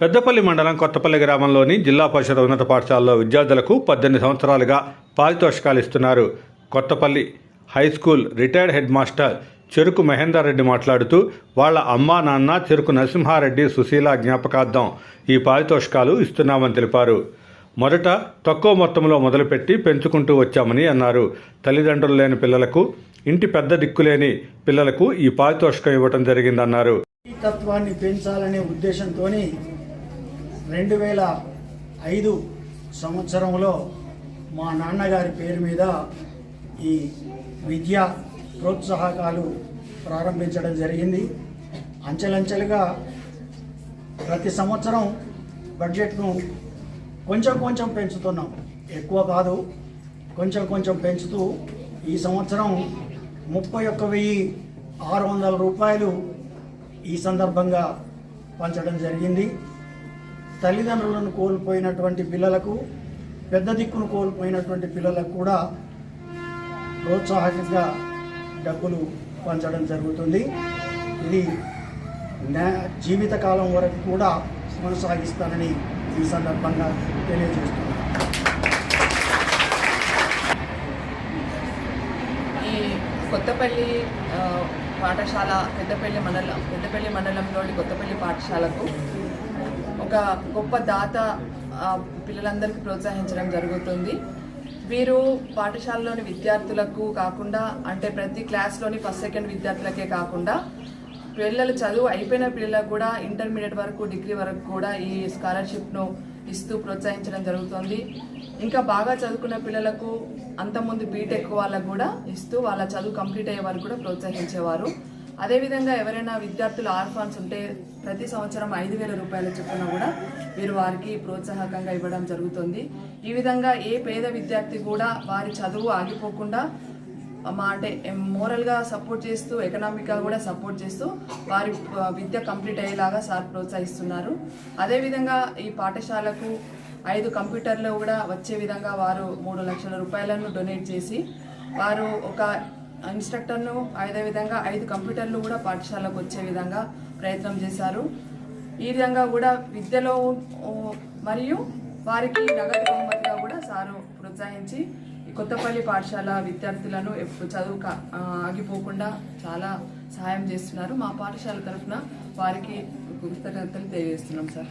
పెద్దపల్లి మండలం కొత్తపల్లి గ్రామంలోని జిల్లా పరిషత్ ఉన్నత పాఠశాలలో విద్యార్థులకు పద్దెనిమిది సంవత్సరాలుగా పారితోషికాలు ఇస్తున్నారు. Kothapalli high school retired head master Cheruku Mahender Reddy మాట్లాడుతూ వాళ్ళ అమ్మా నాన్న చెరుకు నరసింహారెడ్డి సుశీల జ్ఞాపకార్థం ఈ పారితోషికాలు ఇస్తున్నామని తెలిపారు. మొదట తక్కువ మొత్తంలో మొదలుపెట్టి పెంచుకుంటూ వచ్చామని అన్నారు. తల్లిదండ్రులు లేని పిల్లలకు ఇంటి పెద్ద దిక్కులేని పిల్లలకు ఈ పారితోషికం ఇవ్వటం జరిగిందన్నారు. తత్వాన్ని పెంచాలనే ఉద్దేశంతో రెండు వేల ఐదు సంవత్సరంలో మా నాన్నగారి పేరు మీద ఈ విద్యా ప్రోత్సాహకాలు ప్రారంభించడం జరిగింది. అంచెలంచెలుగా ప్రతి సంవత్సరం బడ్జెట్ను కొంచెం కొంచెం పెంచుతున్నాం. ఎక్కువ కాదు కొంచెం కొంచెం పెంచుతూ ఈ సంవత్సరం ముప్పై ఒక్క వెయ్యి ఆరు వందల రూపాయలు ఈ సందర్భంగా పంచడం జరిగింది. తల్లిదండ్రులను కోల్పోయినటువంటి పిల్లలకు పెద్ద దిక్కును కోల్పోయినటువంటి పిల్లలకు కూడా ప్రోత్సాహకంగా డబ్బులు పంచడం జరుగుతుంది. ఇది జీవితకాలం వరకు కూడా కొనసాగిస్తానని ఈ సందర్భంగా తెలియజేస్తున్నాను. ఈ కొత్తపల్లి పాఠశాల పెద్దపల్లి మండలం పెద్దపల్లి మండలంలోని కొత్తపల్లి పాఠశాలకు ఒక గొప్ప దాత పిల్లలందరికీ ప్రోత్సహించడం జరుగుతుంది. వీరు పాఠశాలలోని విద్యార్థులకు కాకుండా అంటే ప్రతి క్లాస్లోని ఫస్ట్ సెకండ్ విద్యార్థులకే కాకుండా పిల్లలు చదువు అయిపోయిన పిల్లలకు కూడా ఇంటర్మీడియట్ వరకు డిగ్రీ వరకు కూడా ఈ స్కాలర్షిప్ను ఇస్తూ ప్రోత్సహించడం జరుగుతుంది. ఇంకా బాగా చదువుకున్న పిల్లలకు అంతకుముందు బీటెక్ వాళ్ళకు కూడా ఇస్తూ వాళ్ళ చదువు కంప్లీట్ అయ్యే వరకు కూడా ప్రోత్సహించేవారు. అదేవిధంగా ఎవరైనా విద్యార్థులు ఆర్ఫాన్స్ ఉంటే ప్రతి సంవత్సరం ఐదు వేల రూపాయల చొప్పున కూడా మీరు వారికి ప్రోత్సాహకంగా ఇవ్వడం జరుగుతుంది. ఈ విధంగా ఏ పేద విద్యార్థి కూడా వారి చదువు ఆగిపోకుండా మా అంటే మోరల్గా సపోర్ట్ చేస్తూ ఎకనామిక్గా కూడా సపోర్ట్ చేస్తూ వారి విద్య కంప్లీట్ అయ్యేలాగా సార్ ప్రోత్సహిస్తున్నారు. అదేవిధంగా ఈ పాఠశాలకు ఐదు కంప్యూటర్లు కూడా వచ్చే విధంగా వారు మూడు లక్షల రూపాయలను డొనేట్ చేసి వారు ఒక ఇన్స్ట్రక్టర్ను అదేవిధంగా ఐదు కంప్యూటర్లు కూడా పాఠశాలకు వచ్చే విధంగా ప్రయత్నం చేశారు. ఈ విధంగా కూడా విద్యలో మరియు వారికి నగదు బహుమతిగా కూడా సారు ప్రోత్సహించి కొత్తపల్లి పాఠశాల విద్యార్థులను ఎప్పుడు చదువు కా- ఆగిపోకుండా చాలా సహాయం చేస్తున్నారు. మా పాఠశాల తరఫున వారికి కృతజ్ఞతలు తెలియజేస్తున్నాం సార్.